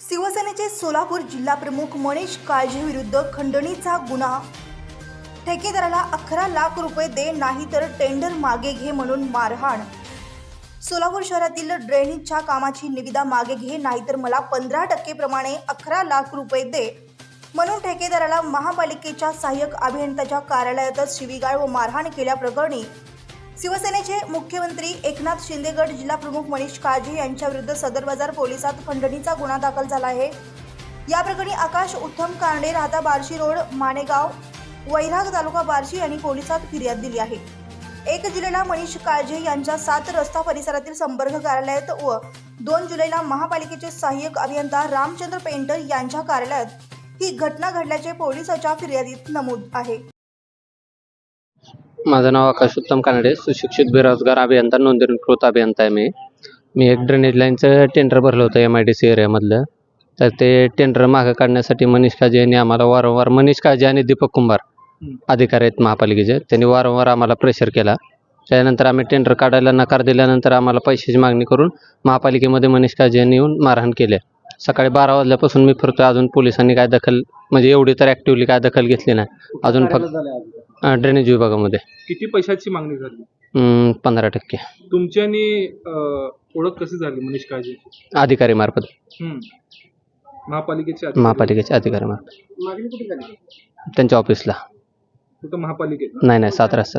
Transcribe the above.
शिवसेनेचे सोलापूर जिल्हा प्रमुख मनीष काळजे विरुद्ध खंडणीचा गुन्हा. ठेकेदाराला अकरा लाख रुपये दे नाही तर टेंडर मागे घे म्हणून मारहाण. सोलापूर शहरातील ड्रेनेजच्या कामाची निविदा मागे घे नाहीतर मला पंधरा टक्के प्रमाणे अकरा लाख रुपये दे. म्हणून ठेकेदाराला महापालिकेच्या सहाय्यक अभियंत्याच्या कार्यालयातच शिवीगाळ व मारहाण केल्याप्रकरणी शिवसेनेचे मुख्यमंत्री एकनाथ शिंदेगड जिल्हा प्रमुख मनीष काळजे यांच्याविरुद्ध सदर बाजार पोलिसात खंडणीचा गुन्हा दाखल झाला आहे. या प्रकरणी आकाश उत्तम कारणे राहता बार्शी रोड मानेगाव वैराग तालुका बार्शी यांनी पोलिसात फिर्याद दिली आहे. एक जुलैला मनीष काळजे यांच्या सात रस्ता परिसरातील संपर्क कार्यालयात व दोन जुलैला महापालिकेचे सहाय्यक अभियंता रामचंद्र पेंटर यांच्या कार्यालयात ही घटना घडल्याचे पोलिसाच्या फिर्यादीत नमूद आहे. माझं नाव आकाश उत्तम कानडे सुशिक्षित बेरोजगार अभियंता नोंदणीकृत अभियंता आहे मी. मी एक ड्रेनेज लाईनचं टेंडर भरलं होतं एम आय डी सी एरियामधलं तर ते टेंडर मागं काढण्यासाठी मनीष काळजे यांनी आम्हाला वारंवार मनीष काळजे आणि दीपक कुंभार अधिकारी आहेत महापालिकेचे. त्यांनी वारंवार आम्हाला प्रेशर केला. त्यानंतर आम्ही टेंडर काढायला नकार दिल्यानंतर आम्हाला पैशाची मागणी करून महापालिकेमध्ये मनीष काळजे यांनी येऊन मारहाण केले. सकाळी बारा वाजल्यापासून मी फिरतो अजून पोलिसांनी काय दखल म्हणजे एवढी तर ॲक्टिव्हली काय दखल घेतली नाही. अजून फक्त ड्रेनेज विभागामध्ये. किती पैशाची मागणी झाली? पंधरा टक्के. तुमची आणि अं, ओळख कशी झाली मनीष काळजी? अधिकारीमार्फत महापालिकेचे अधिकारी. महापालिकेचे मागणी कुठे झाली? त्यांच्या ऑफिसला कुठं महापालिकेत? नाही नाही सात रस्ता